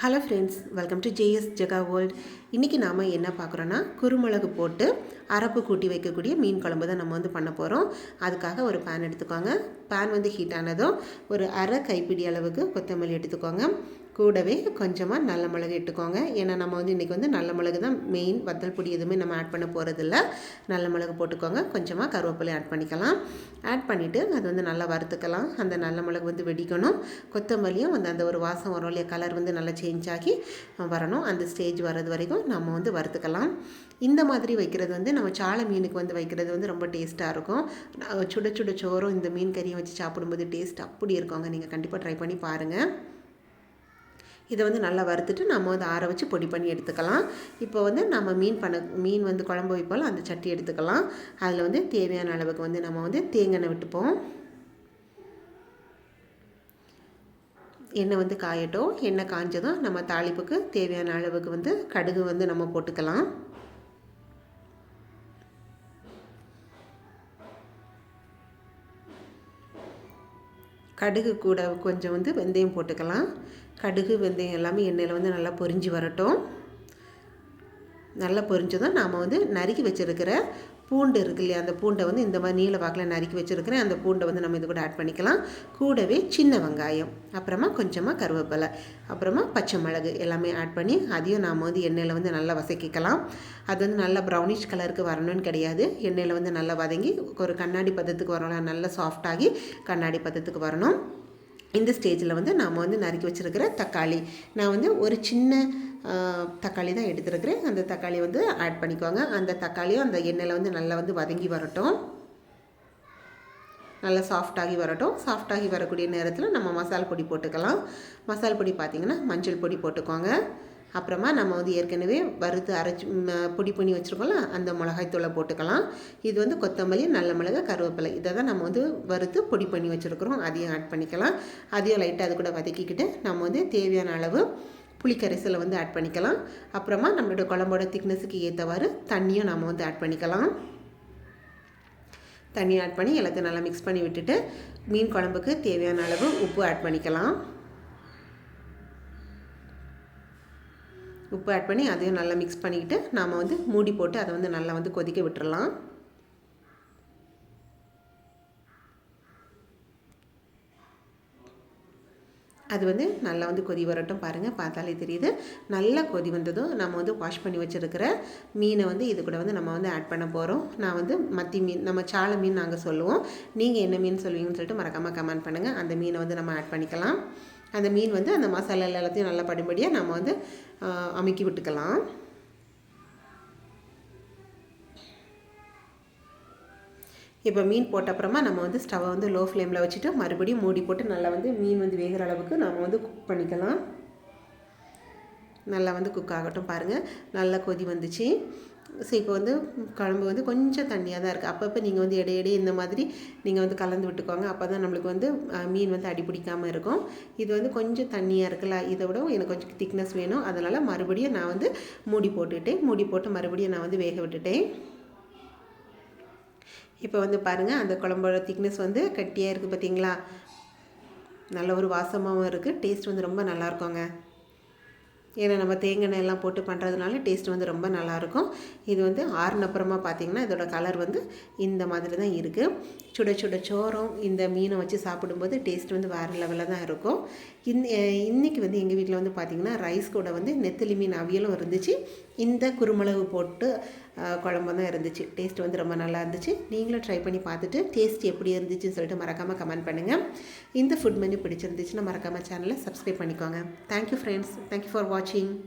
Hello friends welcome to JS Jega world இன்றைக்கி நாம் என்ன பார்க்குறோன்னா குருமிளகு போட்டு அரப்பு கூட்டி வைக்கக்கூடிய மீன் குழம்பு தான் நம்ம வந்து பண்ண போகிறோம் அதுக்காக ஒரு பேன் எடுத்துக்கோங்க. பேன் வந்து ஹீட் ஆனதும் ஒரு அரை கைப்பிடி அளவுக்கு கொத்தமல்லி எடுத்துக்கோங்க. கூடவே கொஞ்சமாக நல்ல மிளகு இட்டுக்கோங்க. ஏன்னா நம்ம வந்து இன்றைக்கி வந்து நல்ல மிளகு தான் மெயின் வத்தல் பொடி எதுவுமே நம்ம ஆட் பண்ண போகிறதில்ல நல்ல மிளகு போட்டுக்கோங்க. கொஞ்சமாக கருவேப்பிலை ஆட் பண்ணிக்கலாம். ஆட் பண்ணிவிட்டு அது வந்து நல்லா வறுத்துக்கலாம். அந்த நல்ல மிளகு வந்து வெடிக்கணும். கொத்தமல்லியும் வந்து அந்த ஒரு வாசம் வரும் இல்லையா கலர் வந்து நல்லா சேஞ்ச் ஆகி வரணும். அந்த ஸ்டேஜ் வர்றது வரைக்கும் நம்ம வந்து வறுத்துக்கலாம். இந்த மாதிரி வைக்கிறது வந்து நம்ம சாலை மீனுக்கு வந்து வைக்கிறது வந்து ரொம்ப டேஸ்ட்டாக இருக்கும். சுட சுட சோறும் இந்த மீன் கறியும் வச்சு சாப்பிடும்போது டேஸ்ட் அப்படி இருக்கோங்க. நீங்கள் கண்டிப்பாக ட்ரை பண்ணி பாருங்கள் இதை வந்து நல்லா வறுத்துட்டு நம்ம வந்து ஆற வச்சு பொடி பண்ணி எடுத்துக்கலாம். இப்போ வந்து நம்ம மீன் பண்ண மீன் வந்து குழம்பு வைப்போம் அந்த சட்டி எடுத்துக்கலாம். அதில் வந்து தேவையான அளவுக்கு வந்து நம்ம வந்து தேங்காய் விட்டுப்போம். எண்ணெய் வந்து காயட்டும். எண்ணெய் காஞ்சதும் நம்ம தாளிப்புக்கு தேவையான அளவுக்கு வந்து கடுகு வந்து நம்ம போட்டுக்கலாம். கடுகு கூட கொஞ்சம் வந்து வெந்தயம் போட்டுக்கலாம். கடுகு வெந்தயம் எல்லாமே எண்ணெயில் வந்து நல்லா பொரிஞ்சு வரட்டும். நல்லா பொரிஞ்சதும் நாம் வந்து நறுக்கி வச்சுருக்கிற பூண்டு இருக்கு இல்லையா? அந்த பூண்டை வந்து இந்த மாதிரி நீல வாக்கில் நறுக்கி வச்சுருக்கிறேன். அந்த பூண்டை வந்து நம்ம இது கூட ஆட் பண்ணிக்கலாம். கூடவே சின்ன வெங்காயம் அப்புறமா கொஞ்சமாக கருவேப்பிலை அப்புறமா பச்சை மிளகு எல்லாமே ஆட் பண்ணி அதையும் நாம் வந்து எண்ணெயில் வந்து நல்லா வசக்கிக்கலாம் அது வந்து நல்லா ப்ரௌனிஷ் கலருக்கு வரணும்னு கிடையாது. எண்ணெயில் வந்து நல்லா வதங்கி ஒரு கண்ணாடி பதத்துக்கு வரணும் நல்லா சாஃப்டாகி கண்ணாடி பதத்துக்கு வரணும். இந்த ஸ்டேஜில் வந்து நாம் வந்து நறுக்கி வச்சுருக்கிற தக்காளி. நான் வந்து ஒரு சின்ன தக்காளி தான் எடுத்துருக்கிறேன். அந்த தக்காளி வந்து ஆட் பண்ணிக்கோங்க. அந்த தக்காளியும் அந்த எண்ணெயில் வந்து நல்லா வந்து வதங்கி வரட்டும். நல்லா சாஃப்டாகி வரட்டும். சாஃப்டாகி வரக்கூடிய நேரத்தில் நம்ம மசால் பொடி போட்டுக்கலாம். மசால் பொடி பார்த்திங்கன்னா மஞ்சள் பொடி போட்டுக்கோங்க. அப்புறமா நம்ம வந்து ஏற்கனவே வறுத்து அரைச்சி பொடி பண்ணி வச்சுருக்கோம்ல அந்த மிளகாய்த்தூளை போட்டுக்கலாம். இது வந்து கொத்தமல்லி நல்ல மிளகா கருவேப்பிலை. இதை தான் நம்ம வந்து வறுத்து பொடி பண்ணி வச்சுருக்குறோம். அதையும் ஆட் பண்ணிக்கலாம். அதையும் லைட்டாக அது கூட வதக்கிக்கிட்டு நம்ம வந்து தேவையான அளவு புளிக்கரைசலை வந்து ஆட் பண்ணிக்கலாம். அப்புறமா நம்மளோட குழம்போட திக்னஸுக்கு ஏற்றவாறு தண்ணியும் நம்ம வந்து ஆட் பண்ணிக்கலாம். தண்ணி ஆட் பண்ணி எல்லாத்தையும் நல்லா மிக்ஸ் பண்ணி விட்டுட்டு மீன் குழம்புக்கு தேவையான அளவு உப்பு ஆட் பண்ணிக்கலாம். உப்பு ஆட் பண்ணி அதையும் நல்லா மிக்ஸ் பண்ணிக்கிட்டு நாம் வந்து மூடி போட்டு அதை வந்து நல்லா வந்து கொதிக்க விட்டுறலாம். அது வந்து நல்லா வந்து கொதி வரட்டும் பாருங்கள் பார்த்தாலே தெரியுது. நல்லா கொதி வந்ததும் நம்ம வந்து வாஷ் பண்ணி வச்சுருக்கிற மீனை வந்து இது கூட வந்து நம்ம வந்து ஆட் பண்ண போகிறோம் நான் வந்து மத்தி மீன் நம்ம சாலை மீன் நாங்கள் சொல்லுவோம். நீங்கள் என்ன மீன் சொல்லுவீங்கன்னு சொல்லிட்டு மறக்காமல் கமெண்ட் பண்ணுங்கள் அந்த மீனை வந்து நம்ம ஆட் பண்ணிக்கலாம். அந்த மீன் வந்து அந்த மசாலா எல்லாத்தையும் நல்லா படிப்படியாக நம்ம வந்து அமைக்கி விட்டுக்கலாம். இப்போ மீன் போட்ட அப்புறமா நம்ம வந்து ஸ்டவ்வை வந்து லோ ஃப்ளேமில் வச்சுட்டு மறுபடியும் மூடி போட்டு நல்லா வந்து மீன் வந்து வேகிற அளவுக்கு நம்ம வந்து குக் பண்ணிக்கலாம். நல்லா வந்து குக் ஆகட்டும் பாருங்கள் நல்லா கொதி வந்துச்சு. ஸோ இப்போ வந்து குழம்பு வந்து கொஞ்சம் தண்ணியாக தான் இருக்குது அப்பப்போ நீங்கள் வந்து இடையிடையே இந்த மாதிரி நீங்கள் வந்து கலந்து விட்டுக்கோங்க. அப்போ தான் நம்மளுக்கு வந்து மீன் வந்து அடிப்பிடிக்காமல் இருக்கும். இது வந்து கொஞ்சம் தண்ணியாக இருக்குல்ல? இதை விட எனக்கு கொஞ்சம் திக்னஸ் வேணும். அதனால் மறுபடியும் நான் வந்து மூடி போட்டுட்டேன். மூடி போட்டு மறுபடியும் நான் வந்து வேக விட்டுட்டேன். இப்போ வந்து பாருங்கள் அந்த குழம்போட திக்னஸ் வந்து கட்டியாக இருக்குது பார்த்தீங்களா நல்ல ஒரு வாசமாகவும் இருக்குது டேஸ்ட் வந்து ரொம்ப நல்லாயிருக்குங்க ஏன்னா நம்ம தேங்காய் எல்லாம் போட்டு பண்ணுறதுனால டேஸ்ட் வந்து ரொம்ப நல்லாயிருக்கும். இது வந்து ஆறுனப்புறமா பார்த்திங்கன்னா இதோட கலர் வந்து இந்த மாதிரி தான் இருக்குது சுட சுட சோறும் இந்த மீனை வச்சு சாப்பிடும்போது டேஸ்ட் வந்து வேறு லெவலில் தான் இருக்கும். இன் இன்றைக்கி வந்து எங்கள் வீட்டில் வந்து பார்த்திங்கன்னா ரைஸ் கூட வந்து நெத்திலி மீன் அவியலும் இருந்துச்சு. இந்த குருமிளகு போட்டு குழம்பு தான் இருந்துச்சு. டேஸ்ட் வந்து ரொம்ப நல்லா இருந்துச்சு. நீங்களும் ட்ரை பண்ணி பார்த்துட்டு டேஸ்ட் எப்படி இருந்துச்சுன்னு சொல்லிட்டு மறக்காமல் கமெண்ட் பண்ணுங்கள் இந்த ஃபுட் மெனு பிடிச்சிருந்துச்சுன்னா மறக்காமல் சேனலை சப்ஸ்கிரைப் பண்ணிக்கோங்க. தேங்க்யூ ஃப்ரெண்ட்ஸ் தேங்க்யூ ஃபார் வாட்சிங் 亲。